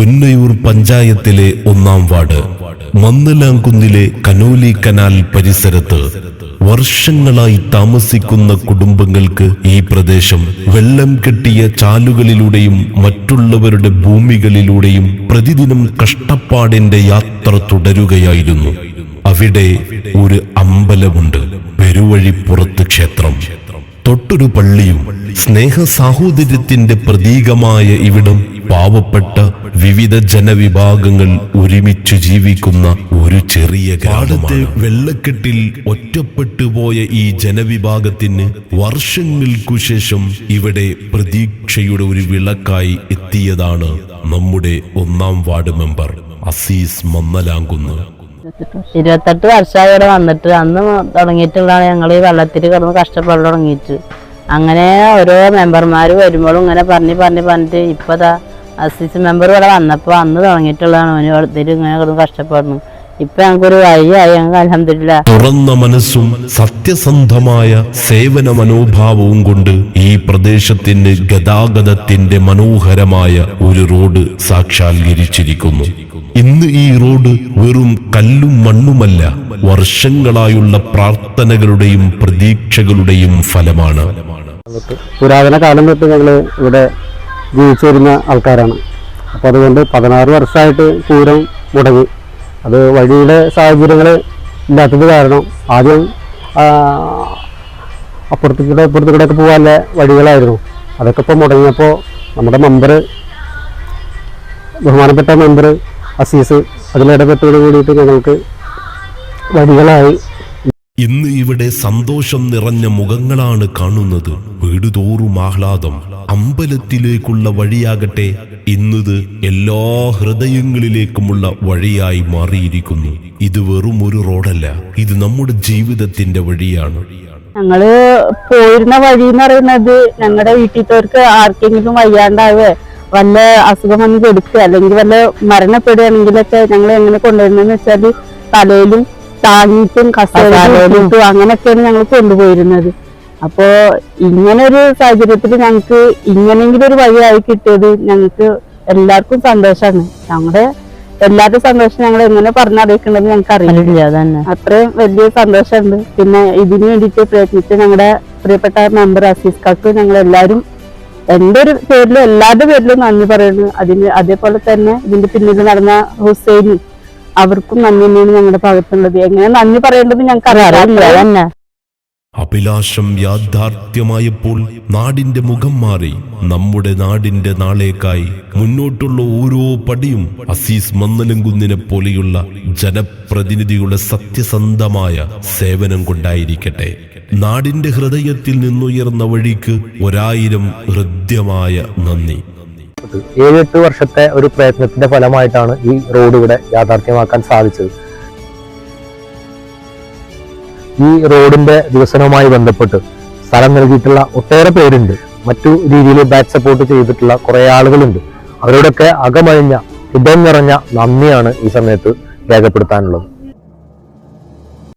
പുന്നയൂർ പഞ്ചായത്തിലെ ഒന്നാം ward മന്നലാംകുന്നിലെ Conolly canal പരിസരത്ത് വർഷങ്ങളായി താമസിക്കുന്ന കുടുംബങ്ങൾക്ക് ഈ പ്രദേശം വെള്ളം കെട്ടിയ ചാലുകളിലൂടെയും മറ്റുള്ളവരുടെ ഭൂമികളിലൂടെയും പ്രതിദിനം കഷ്ടപ്പാടിന്റെ യാത്ര തുടരുകയായിരുന്നു. അവിടെ ഒരു അമ്പലമുണ്ട് പെരുവഴിപ്പുറത്ത് ക്ഷേത്രം. തൊട്ടൊരു പള്ളിയും സ്നേഹ സാഹോദര്യത്തിന്റെ പ്രതീകമായ ഇവിടം പാവപ്പെട്ട വിവിധ ജനവിഭാഗങ്ങൾ ഒരുമിച്ച് ജീവിക്കുന്ന ഒരു ചെറിയ പാടത്തെ വെള്ളക്കെട്ടിൽ ഒറ്റപ്പെട്ടു പോയ ഈ ജനവിഭാഗത്തിന് വർഷങ്ങൾക്കു ശേഷം ഇവിടെ പ്രതീക്ഷയുടെ ഒരു വിളക്കായി എത്തിയതാണ് നമ്മുടെ ഒന്നാം വാർഡ് മെമ്പർ അസീസ് മന്നലാങ്കുന്ന് ഇരുപത്തെട്ട് വർഷമായി ഇവിടെ വന്നിട്ട് അന്ന് തുടങ്ങിയിട്ടുള്ളതാണ് ഞങ്ങൾ ഈ വെള്ളത്തിൽ കിടന്ന് കഷ്ടപ്പെട്ട് തുടങ്ങിയിട്ട്. അങ്ങനെ ഓരോ മെമ്പർമാർ വരുമ്പോഴും ഇങ്ങനെ പറഞ്ഞ് പറഞ്ഞ് പറഞ്ഞിട്ട് ഇപ്പോൾ ദാ അസിസ്റ്റന്റ് മെമ്പർ ഇവിടെ വന്നപ്പോൾ അന്ന് തുടങ്ങിയിട്ടുള്ളതാണ്. അവന് ഇതിൽ ഇങ്ങനെ കിടന്ന് കഷ്ടപ്പെടുന്നു. ഇപ്പൊ ഞങ്ങൾക്കൊരു വഴിയായി. ഞങ്ങൾക്ക് അലഹമില്ല തുറന്ന മനസ്സും സത്യസന്ധമായ സേവന മനോഭാവവും കൊണ്ട് ഈ പ്രദേശത്തിന് ഗതാഗതത്തിന്റെ മനോഹരമായ ഒരു റോഡ് സാക്ഷാത്കരിച്ചിരിക്കുന്നു. ഇന്ന് ഈ റോഡ് വെറും കല്ലും മണ്ണുമല്ല വർഷങ്ങളായുള്ള പ്രാർത്ഥനകളുടെയും പ്രതീക്ഷകളുടെയും ഫലമാണ്. പുരാതന കാലം തൊട്ട് ഞങ്ങൾ ഇവിടെ ജീവിച്ചു വരുന്ന ആൾക്കാരാണ്. അപ്പോൾ അതുകൊണ്ട് പതിനാറ് വർഷമായിട്ട് പൂരം മുടങ്ങി. അത് വഴിയുടെ സാഹചര്യങ്ങൾ ഇല്ലാത്തത് കാരണം ആദ്യം അപ്പുറത്ത് അപ്പുറത്തേക്കൂടെ ഇപ്പുറത്ത് കൂടെയൊക്കെ പോകാനുള്ള വഴികളായിരുന്നു. അതൊക്കെ ഇപ്പോൾ മുടങ്ങിയപ്പോൾ നമ്മുടെ മെമ്പർ ബഹുമാനപ്പെട്ട മെമ്പർ അസീസ് അതിലിടപെട്ടോട് കൂടിയിട്ട് ഞങ്ങൾക്ക് വഴികളായി. ഇന്ന് ഇവിടെ സന്തോഷം നിറഞ്ഞ മുഖങ്ങളാണ് കാണുന്നത്. വീടുതോറും ആഹ്ലാദം. അമ്പലത്തിലേക്കുള്ള വഴിയാകട്ടെ ഇന്നത് എല്ലാ ഹൃദയങ്ങളിലേക്കുമുള്ള വഴിയായി മാറിയിരിക്കുന്നു. ഇത് വെറും ഒരു റോഡല്ല ഇത് നമ്മുടെ ജീവിതത്തിന്റെ വഴിയാണ്. ഞങ്ങൾ പോയിരുന്ന വഴി എന്ന് പറയുന്നത് ഞങ്ങളുടെ വീട്ടിൽത്തവർക്ക് ആർക്കെങ്കിലും വയ്യാണ്ടാവേ വല്ല അസുഖം വന്ന് കെടുക്കുക അല്ലെങ്കിൽ വല്ല മരണപ്പെടുകയാണെങ്കിലൊക്കെ ഞങ്ങൾ എങ്ങനെ കൊണ്ടുവരുന്നതെന്ന് വെച്ചാൽ തലയിലും താങ്ങിയിട്ടും കസേരയിലും അങ്ങനെയൊക്കെയാണ് ഞങ്ങൾ കൊണ്ടുപോയിരുന്നത്. അപ്പോ ഇങ്ങനെ ഒരു സാഹചര്യത്തിൽ ഞങ്ങൾക്ക് ഇങ്ങനെങ്കിലും ഒരു വഴിയായി കിട്ടിയത് ഞങ്ങൾക്ക് എല്ലാവർക്കും സന്തോഷമാണ് ഞങ്ങളുടെ എല്ലാവരുടെ സന്തോഷം ഞങ്ങൾ എങ്ങനെ പറഞ്ഞറിയിക്കണമെന്ന് ഞങ്ങൾക്ക് അറിയില്ല. അത്രയും വലിയ സന്തോഷമുണ്ട് പിന്നെ ഇതിനു വേണ്ടിയിട്ട് പ്രയത്നിച്ച ഞങ്ങളുടെ പ്രിയപ്പെട്ട മെമ്പർ അസീസ് കാക്ക് ഞങ്ങൾ എല്ലാവരും എന്റെ ഒരു പേരിലും എല്ലാവരുടെ പേരിലും നന്ദി പറയുന്നു. അതിന് അതേപോലെ തന്നെ ഇതിന്റെ പിന്നിൽ നടന്ന ഹുസൈനും അവർക്കും നന്ദി തന്നെയാണ് ഞങ്ങളുടെ ഭാഗത്തുള്ളത്. എങ്ങനെ നന്ദി പറയേണ്ടത് ഞങ്ങൾക്ക് അറിയാറില്ല തന്നെ അഭിലാഷം യാഥാർത്ഥ്യമായപ്പോൾ നാടിന്റെ മുഖം മാറി നമ്മുടെ നാടിന്റെ നാളേക്കായി മുന്നോട്ടുള്ള ഓരോ പടിയും അസീസ് മന്നലങ്കുന്നിനെ പോലെയുള്ള ജനപ്രതിനിധിയുടെ സത്യസന്ധമായ സേവനം കൊണ്ടായിരിക്കട്ടെ. നാടിന്റെ ഹൃദയത്തിൽ നിന്നുയർന്ന വഴിക്ക് ഒരായിരം ഹൃദ്യമായ നന്ദി. ഏഴെട്ട് വർഷത്തെ ഒരു പ്രയത്നത്തിന്റെ ഫലമായിട്ടാണ് ഈ റോഡ് ഇവിടെ യാഥാർത്ഥ്യമാക്കാൻ സാധിച്ചത്. ഈ റോഡിന്റെ വികസനവുമായി ബന്ധപ്പെട്ട് സ്ഥലം നൽകിയിട്ടുള്ള ഒട്ടേറെ പേരുണ്ട്. മറ്റു രീതിയിൽ ബാക്ക് സപ്പോർട്ട് ചെയ്തിട്ടുള്ള കുറെ ആളുകളുണ്ട്. അവരോടൊക്കെ അകമഴിഞ്ഞ ഹൃദയം നിറഞ്ഞ നന്ദിയാണ് ഈ സമയത്ത് രേഖപ്പെടുത്താനുള്ളത്.